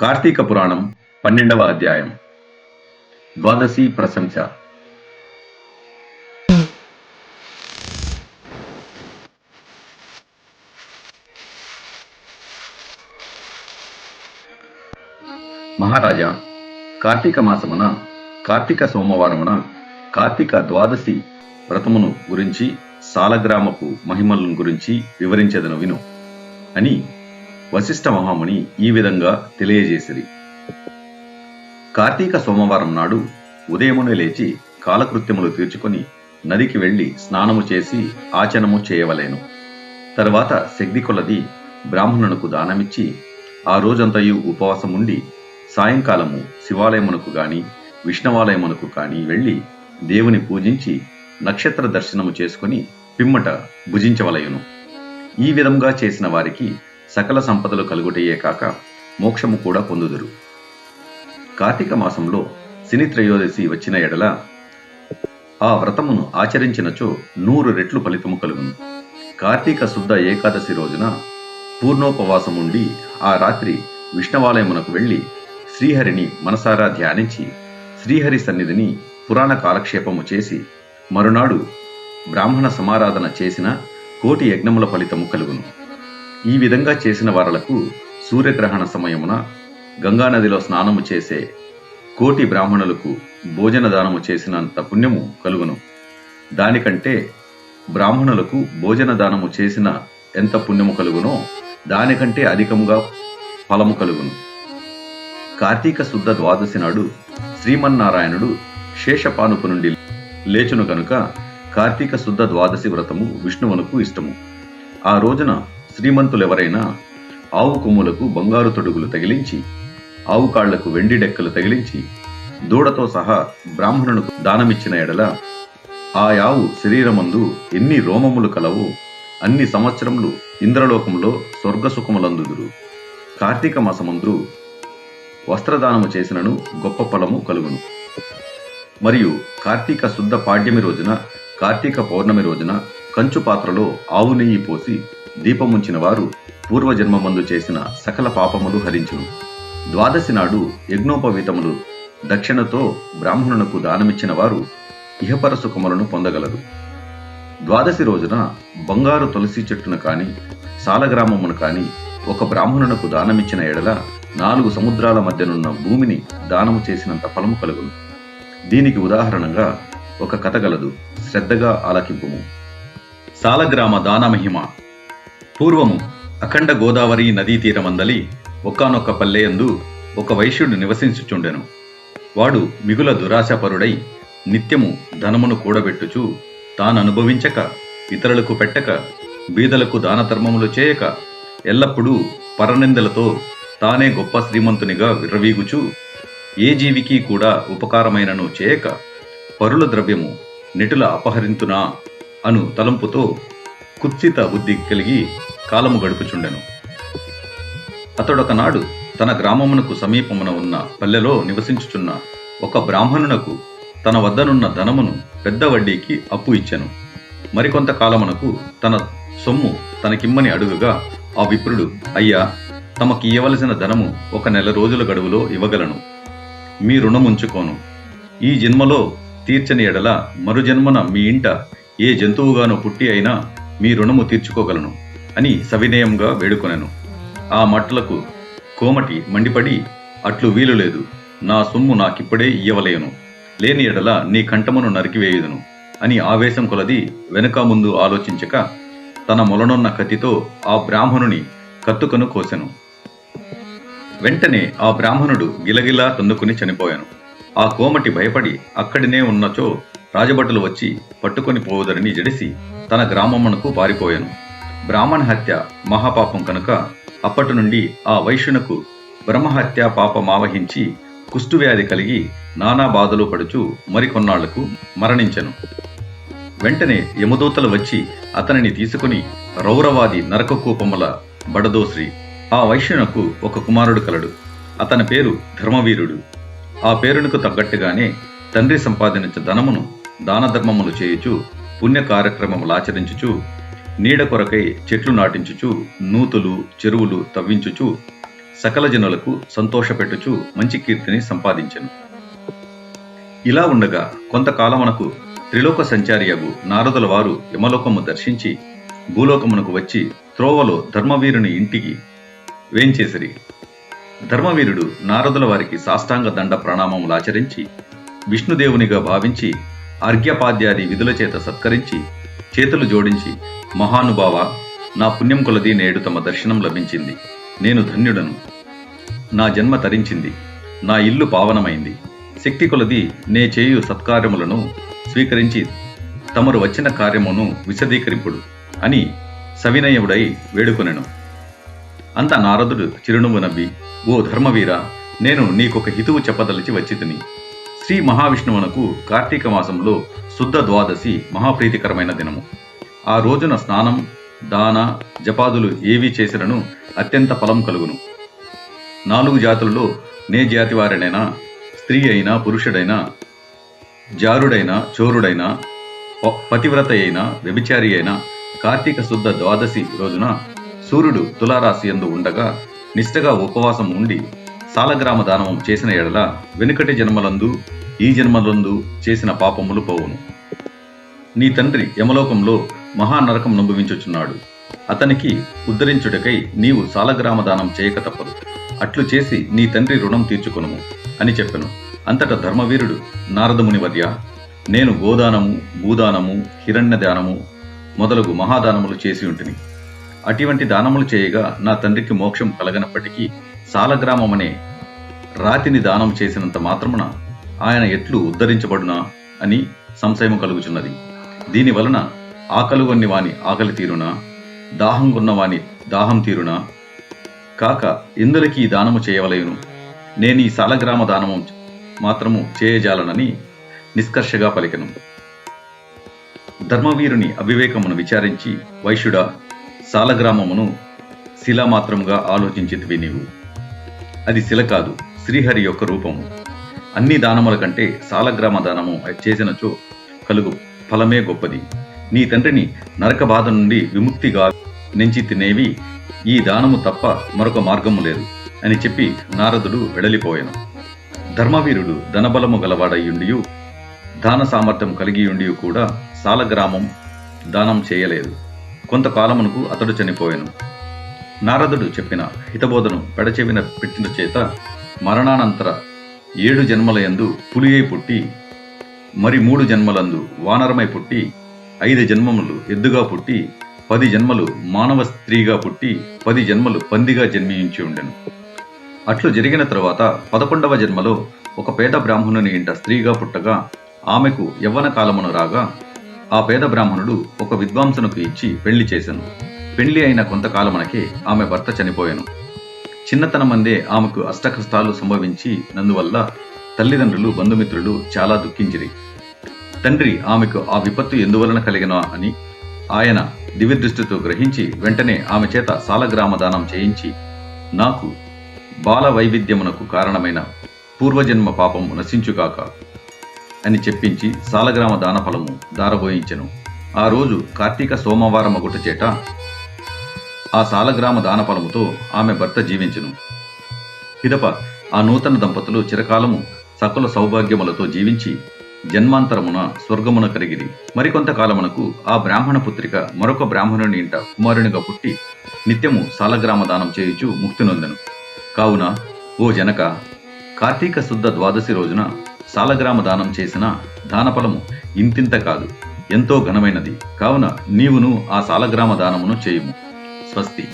కార్తీక పురాణం పన్నెండవ అధ్యాయం. ద్వాదశి ప్రశంస. మహారాజా కార్తీక మాసమున కార్తీక సోమవారమున కార్తీక ద్వాదశి వ్రతమును గురించి సాలగ్రామపు మహిమలను గురించి వివరించదను విను అని వశిష్ఠ మహాముని ఈ విధంగా తెలియజేసిరి. కార్తీక సోమవారం నాడు ఉదయమునే లేచి కాలకృత్యములు తీర్చుకొని నదికి వెళ్ళి స్నానము చేసి ఆచనము చేయవలేను. తరువాత శక్తి కొలది బ్రాహ్మణునకు దానమిచ్చి ఆ రోజంతయు ఉపవాసముండి సాయంకాలము శివాలయమునకు గాని విష్ణవాలయమునకు కాని వెళ్ళి దేవుని పూజించి నక్షత్ర దర్శనము చేసుకుని పిమ్మట భుజించవలయును ఈ విధంగా చేసిన వారికి సకల సంపదలు కలుగుటయే కాక మోక్షము కూడా పొందుదురు. కార్తీక మాసంలో శని త్రయోదశి వచ్చిన ఎడల ఆ వ్రతమును ఆచరించినచో నూరు రెట్లు ఫలితము కలుగును. కార్తీక శుద్ధ ఏకాదశి రోజున పూర్ణోపవాసముండి ఆ రాత్రి విష్ణవాలయమునకు వెళ్ళి శ్రీహరిని మనసారా ధ్యానించి శ్రీహరి సన్నిధిని పురాణ కాలక్షేపము చేసి మరునాడు బ్రాహ్మణ సమారాధన చేసిన కోటి యజ్ఞముల ఫలితము కలుగును. ఈ విధంగా చేసిన వారలకు సూర్యగ్రహణ సమయమున గంగానదిలో స్నానము చేసే కోటి బ్రాహ్మణులకు భోజన దానము చేసినంత పుణ్యము కలుగును. దానికంటే బ్రాహ్మణులకు భోజన దానము చేసిన ఎంత పుణ్యము కలుగునో దానికంటే అధికముగా ఫలము కలుగును. కార్తీక శుద్ధ ద్వాదశి నాడు శ్రీమన్నారాయణుడు శేషపానుపు నుండి లేచును కనుక కార్తీక శుద్ధ ద్వాదశి వ్రతము విష్ణువునకు ఇష్టము. ఆ రోజున శ్రీమంతులెవరైనా ఆవు కొమ్ములకు బంగారు తొడుగులు తగిలించి ఆవు కాళ్ళకు వెండి డెక్కలు తగిలించి దూడతో సహా బ్రాహ్మణులకు దానమిచ్చిన ఎడల ఆ యావు శరీరమందు ఎన్ని రోమములు కలవో అన్ని సంవత్సరములు ఇంద్రలోకములో స్వర్గసుఖములందుదురు. కార్తీక మాసమందు వస్త్రదానము చేసినను గొప్ప ఫలము కలుగును. మరియు కార్తీక శుద్ధ పాడ్యమి రోజున కార్తీక పౌర్ణమి రోజున కంచు పాత్రలో ఆవు నెయ్యి పోసి దీపముంచిన వారు పూర్వజన్మమందు చేసిన సకల పాపములు హరించును. ద్వాదశి నాడు యజ్ఞోపవీతములు దక్షిణతో బ్రాహ్మణునకు దానమిచ్చిన వారు ఇహపర సుఖములను పొందగలరు. ద్వాదశి రోజున బంగారు తులసి చెట్టును కాని సాలగ్రామమును కాని ఒక బ్రాహ్మణునకు దానమిచ్చిన ఎడల నాలుగు సముద్రాల మధ్యనున్న భూమిని దానము చేసినంత ఫలము కలుగును. దీనికి ఉదాహరణగా ఒక కథ గలదు. శ్రద్ధగా ఆలకింపుము. సాలగ్రామ దానమహిమ. పూర్వము అఖండ గోదావరి నదీ తీరమందలి ఒకానొక్క పల్లెయందు ఒక వైశ్యుడు నివసించుచుండెను. వాడు మిగుల దురాశపరుడై నిత్యము ధనమును కూడబెట్టుచు తాను అనుభవించక ఇతరులకు పెట్టక బీదలకు దానధర్మములు చేయక ఎల్లప్పుడూ పరనిందలతో తానే గొప్ప శ్రీమంతునిగా విర్రవీగుచు ఏ జీవికి కూడా ఉపకారమైనను చేయక పరుల ద్రవ్యము నిటుల అపహరింతునా అను తలంపుతో కుత్సిత బుద్ధి కలిగి కాలము గడుపుచుండెను. అతడొకనాడు తన గ్రామమునకు సమీపమున ఉన్న పల్లెలో నివసించుచున్న ఒక బ్రాహ్మణునకు తన వద్దనున్న ధనమును పెద్ద వడ్డీకి అప్పు ఇచ్చెను. మరికొంత కాలమునకు తన సొమ్ము తనకిమ్మని అడుగగా ఆ విప్రుడు అయ్యా తమకి ఇవ్వవలసిన ధనము ఒక నెల రోజుల గడువులో ఇవ్వగలను. మీ రుణముంచుకోను. ఈ జన్మలో తీర్చని ఎడల మరు జన్మన మీ ఇంట ఏ జంతువుగానో పుట్టి అయినా మీ రుణము తీర్చుకోగలను. అని సవినయంగా వేడుకొనెను. ఆ మట్లకు కోమటి మండిపడి అట్లు వీలు లేదు. నా సొమ్ము నాకిప్పుడే ఇయ్యవలేను. లేని ఎడల నీ కంఠమును నరికివేయుదును అని ఆవేశం కొలది వెనుక ముందు ఆలోచించక తన మొలనున్న కత్తితో ఆ బ్రాహ్మణుని కత్తుకను కోసెను. వెంటనే ఆ బ్రాహ్మణుడు గిలగిలా తన్నుకుని చనిపోయాను. ఆ కోమటి భయపడి అక్కడినే ఉన్నచో రాజభటులు వచ్చి పట్టుకొని పోవుదరని జడిసి తన గ్రామమునకు పారిపోయాను. బ్రాహ్మణ హత్య మహాపాపం కనుక అప్పటి నుండి ఆ వైశ్యునకు బ్రహ్మహత్య పాపమావహించి కుష్ఠువ్యాధి కలిగి నానా బాధలు పడుచు మరికొన్నాళ్ళకు మరణించెను. వెంటనే యమదూతలు వచ్చి అతనిని తీసుకుని రౌరవాది నరకకూపముల బడదోశ్రీ. ఆ వైశ్యునకు ఒక కుమారుడు కలడు. అతని పేరు ధర్మవీరుడు. ఆ పేరునకు తగ్గట్టుగానే తండ్రి సంపాదించ ధనమును దానధర్మములు చేయుచు పుణ్య కార్యక్రమములు ఆచరించుచు నీడ కొరకై చెట్లు నాటించుచు నూతులు చెరువులు తవ్వించుచు సకల జనులకు సంతోషపెట్టుచు మంచి కీర్తిని సంపాదించెను. ఇలా ఉండగా కొంతకాలమునకు త్రిలోక సంచారియగు నారదుల వారు యమలోకము దర్శించి భూలోకమునకు వచ్చి త్రోవలో ధర్మవీరుని ఇంటికి వేంచేసిరి. ధర్మవీరుడు నారదుల వారికి సాష్టాంగ దండ ప్రణామములాచరించి విష్ణుదేవునిగా భావించి అర్ఘ్యపాద్యాది విధుల చేత సత్కరించి చేతులు జోడించి మహానుభావ నా పుణ్యం కొలది నేడు తమ దర్శనం లభించింది. నేను ధన్యుడను. నా జన్మ తరించింది. నా ఇల్లు పావనమైంది. శక్తి కొలది నే చేయు సత్కార్యములను స్వీకరించి తమరు వచ్చిన కార్యమును విశదీకరింపుడు అని సవినయముడై వేడుకొనెను. అంత నారదుడు చిరునవ్వు నవ్వి ఓ ధర్మవీర నేను నీకొక హితువు చెప్పదలిచి వచ్చి తిని శ్రీ మహావిష్ణువునకు కార్తీక మాసంలో శుద్ధ ద్వాదశి మహాప్రీతికరమైన దినము. ఆ రోజున స్నానం దాన జపాదులు ఏవి చేసినను అత్యంత ఫలం కలుగును. నాలుగు జాతులలో నే జాతి వారినైనా స్త్రీ అయినా పురుషుడైనా జారుడైనా చోరుడైనా ప- పతివ్రత అయినా వ్యభిచారి అయినా కార్తీక శుద్ధ ద్వాదశి రోజున సూర్యుడు తులారాశి యందు ఉండగా నిష్టగా ఉపవాసం ఉండి సాలగ్రామ దానము చేసిన ఎడల వెనుకటి జన్మలందు ఈ జన్మలందు చేసిన పాపములు పోవును. నీ తండ్రి యమలోకంలో మహానరకం అనుభవించుచున్నాడు అతనికి ఉద్ధరించుటకై నీవు సాలగ్రామ దానం చేయక తప్పదు. అట్లు చేసి నీ తండ్రి రుణం తీర్చుకొనుము అని చెప్పెను. అంతటా ధర్మవీరుడు నారదముని వర్య నేను గోదానము భూదానము హిరణ్య దానము మొదలగు మహాదానములు చేసి ఉంటిని. అటువంటి దానములు చేయగా నా తండ్రికి మోక్షం కలగనప్పటికీ సాలగ్రామమనే రాతిని దానం చేసినంత మాత్రమున ఆయన ఎట్లు ఉద్ధరించబడునా అని సంశయం కలుగుచున్నది. దీని వలన ఆకలుగొన్ని వాని ఆకలి తీరునా? దాహంగున్న వాని దాహం తీరునా? కాక ఇందులకి దానము చేయవలయును. నేను ఈ సాలగ్రామ దానము మాత్రము చేయజాలనని నిష్కర్షగా పలికెను. ధర్మవీరుని అవివేకమును విచారించి వైశ్యుడా సాలగ్రామమును శిలా మాత్రముగా ఆలోచించితివి నీవు. అది శిల కాదు శ్రీహరి యొక్క రూపము. అన్ని దానముల కంటే సాలగ్రామ దానము చేసినచో కలుగు ఫలమే గొప్పది. నీ తండ్రిని నరక బాధ నుండి విముక్తిగా నెంచి తినేవి ఈ దానము తప్ప మరొక మార్గము లేదు అని చెప్పి నారదుడు వెడలిపోయాను. ధర్మవీరుడు ధనబలము గలవాడయ్యుండియు దాన సామర్థ్యం కలిగియుండియు కూడా సాలగ్రామం దానం చేయలేదు. కొంతకాలమునకు అతడు చనిపోయాను. నారదుడు చెప్పిన హితబోధను పెడచెవిన పెట్టిన చేత మరణానంతర ఏడు జన్మలయందు పులియై పుట్టి మరి మూడు జన్మలందు వానరమై పుట్టి ఐదు జన్మములు ఎద్దుగా పుట్టి పది జన్మలు మానవ స్త్రీగా పుట్టి పది జన్మలు పందిగా జన్మించి ఉండెను. అట్లు జరిగిన తరువాత పదకొండవ జన్మలో ఒక పేద బ్రాహ్మణుని ఇంట స్త్రీగా పుట్టగా ఆమెకు యవ్వన కాలమును రాగా ఆ పేద బ్రాహ్మణుడు ఒక విద్వాంసునకు ఇచ్చి పెళ్ళి చేశాను పెళ్ళి అయిన కొంతకాలమునకే ఆమె భర్త చనిపోయాను. చిన్నతనమందే ఆమెకు అష్టకష్టాలు సంభవించి నందువల్ల తల్లిదండ్రులు బంధుమిత్రులు చాలా దుఃఖించిరి. తండ్రి ఆమెకు ఆ విపత్తు ఎందువలన కలిగినా అని ఆయన దివ్యదృష్టితో గ్రహించి వెంటనే ఆమె చేత సాలగ్రామ దానం చేయించి నాకు బాల వైవిధ్యమునకు కారణమైన పూర్వజన్మ పాపము నశించుగాక అని చెప్పించి సాలగ్రామ దాన ఫలము దారబోయించెను. ఆ రోజు కార్తీక సోమవారం ఒకటి చేట ఆ సాలగ్రామ దానఫలముతో ఆమె భర్త జీవించును. పిదప ఆ నూతన దంపతులు చిరకాలము సకల సౌభాగ్యములతో జీవించి జన్మాంతరమున స్వర్గమున కలిగిరి మరికొంత కాలమునకు ఆ బ్రాహ్మణ పుత్రిక మరొక బ్రాహ్మణుని ఇంట కుమారునిగా పుట్టి నిత్యము సాలగ్రామ దానం చేయుచు ముక్తి నొందెను. కావున ఓ జనక కార్తీక శుద్ధ ద్వాదశి రోజున సాలగ్రామ దానం చేసిన దానఫలము ఇంతింత కాదు ఎంతో ఘనమైనది. కావున నీవును ఆ సాలగ్రామ దానమును చేయుము. स्वस्ति